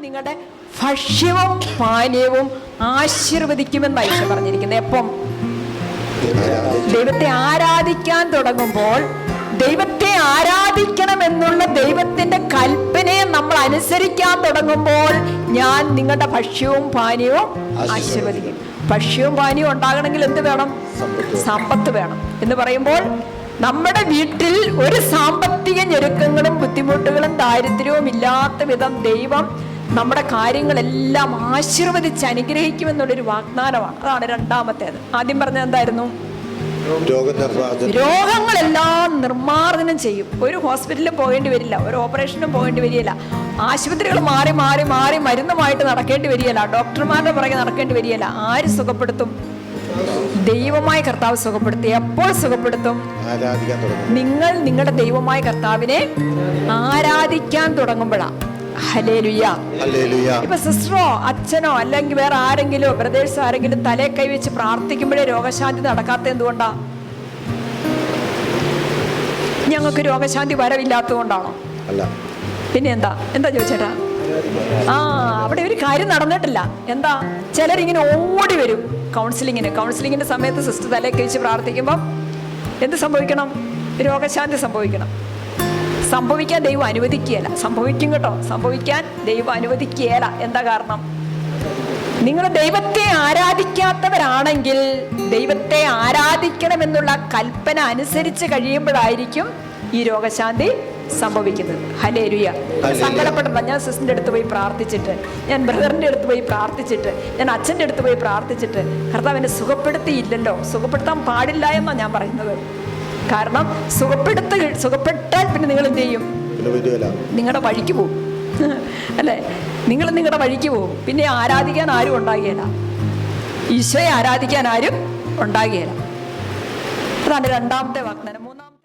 നിങ്ങളുടെ ഭക്ഷ്യവും പാനീയവും ആശീർവദിക്കുമെന്ന് ഐശ പറഞ്ഞിരിക്കുന്നത് എപ്പം? ദൈവത്തെ ആരാധിക്കാൻ തുടങ്ങുമ്പോൾ ദൈവത്തെ ആരാധിക്കണം എന്നുള്ള ദൈവത്തിന്റെ കൽപ്പനയെ നമ്മൾ അനുസരിക്കാൻ തുടങ്ങുമ്പോൾ ഞാൻ നിങ്ങളുടെ ഭക്ഷ്യവും പാനീയവും ആശീർവദിക്കും. ഭക്ഷ്യവും പാനീയവും ഉണ്ടാകണമെങ്കിൽ എന്ത് വേണം? സമ്പത്ത് വേണം. എന്ന് പറയുമ്പോൾ നമ്മുടെ വീട്ടിൽ ഒരു സാമ്പത്തിക ഞെരുക്കങ്ങളും ബുദ്ധിമുട്ടുകളും ദാരിദ്ര്യവും ഇല്ലാത്ത വിധം ദൈവം നമ്മുടെ കാര്യങ്ങളെല്ലാം ആശീർവദിച്ച് അനുഗ്രഹിക്കുമെന്നുള്ളൊരു വാഗ്ദാനമാണ്. അതാണ് രണ്ടാമത്തേത്. ആദ്യം പറഞ്ഞത് എന്തായിരുന്നു? രോഗങ്ങളെല്ലാം നിർമ്മാർജനം ചെയ്യും. ഒരു ഹോസ്പിറ്റലിൽ പോകേണ്ടി വരില്ല ഒരു ഓപ്പറേഷനും പോകേണ്ടി വരികയില്ല. ആശുപത്രികൾ മാറി മാറി മാറി മരുന്നുമായിട്ട് നടക്കേണ്ടി വരികയില്ല ഡോക്ടർമാരുടെ പുറകെ നടക്കേണ്ടി വരികയില്ല. ആര് സുഖപ്പെടുത്തും? ദൈവമായ കർത്താവ് സുഖപ്പെടുത്തി. എപ്പോൾ സുഖപ്പെടുത്തും? നിങ്ങൾ നിങ്ങളുടെ ദൈവമായ കർത്താവിനെ ആരാധിക്കാൻ തുടങ്ങുമ്പോഴാ. ഹലേലുയ്യ ഹല്ലേലൂയ ഇപ്പൊ സിസ്റ്ററോ അച്ഛനോ അല്ലെങ്കിൽ വേറെ ആരെങ്കിലും ബ്രദേഴ്സോ ആരെങ്കിലും തലേ കൈവച്ച് പ്രാർത്ഥിക്കുമ്പോഴേ രോഗശാന്തി നടക്കാത്ത എന്തുകൊണ്ടാ? ഞങ്ങൾക്ക് രോഗശാന്തി വരവില്ലാത്തതുകൊണ്ടാണോ? പിന്നെ എന്താ? എന്താ ചോദിച്ചേട്ടാ? ആ അവിടെ ഒരു കാര്യം നടന്നിട്ടില്ല. എന്താ? ചിലരിങ്ങനെ ഓടി വരും കൗൺസിലിങ്ങിന് കൗൺസിലിങ്ങിന്റെ സമയത്ത് സിസ്റ്റർ തലേ വെച്ച് പ്രാർത്ഥിക്കുമ്പോൾ എന്ത് സംഭവിക്കണം? രോഗശാന്തി സംഭവിക്കണം. സംഭവിക്കാൻ ദൈവം അനുവദിക്കുകയല്ല. സംഭവിക്കും കേട്ടോ. സംഭവിക്കാൻ ദൈവം അനുവദിക്കുകയല്ല. എന്താ കാരണം? നിങ്ങൾ ദൈവത്തെ ആരാധിക്കാത്തവരാണെങ്കിൽ ദൈവത്തെ ആരാധിക്കണമെന്നുള്ള കൽപ്പന അനുസരിച്ച് കഴിയുമ്പോഴായിരിക്കും ഈ രോഗശാന്തി സംഭവിക്കുന്നത്. ഹലേരുയ. സങ്കടപ്പെടണ്ട. ഞാൻ സിസ്റ്ററിന്റെ അടുത്ത് പോയി പ്രാർത്ഥിച്ചിട്ട് ഞാൻ ബ്രദറിന്റെ അടുത്ത് പോയി പ്രാർത്ഥിച്ചിട്ട് ഞാൻ അച്ഛന്റെ അടുത്ത് പോയി പ്രാർത്ഥിച്ചിട്ട് കർത്താവ് എന്നെ സുഖപ്പെടുത്തിയില്ലല്ലോ. സുഖപ്പെടുത്താൻ പാടില്ല എന്നാണ് ഞാൻ പറയുന്നത്. കാരണം സുഖപ്പെടുത്ത സുഖപ്പെട്ടാൽ പിന്നെ നിങ്ങൾ എന്ത് ചെയ്യും? നിങ്ങളുടെ വഴിക്ക് പോകും അല്ലേ? നിങ്ങൾ നിങ്ങളുടെ വഴിക്ക് പോകും പിന്നെ ആരാധിക്കാൻ ആരും ഉണ്ടാകുകയില്ല. ഈശോയെ ആരാധിക്കാൻ ആരും ഉണ്ടാകുകയില്ല. അതാണ് രണ്ടാമത്തെ വാഗ്ദാനം. മൂന്നാമത്തെ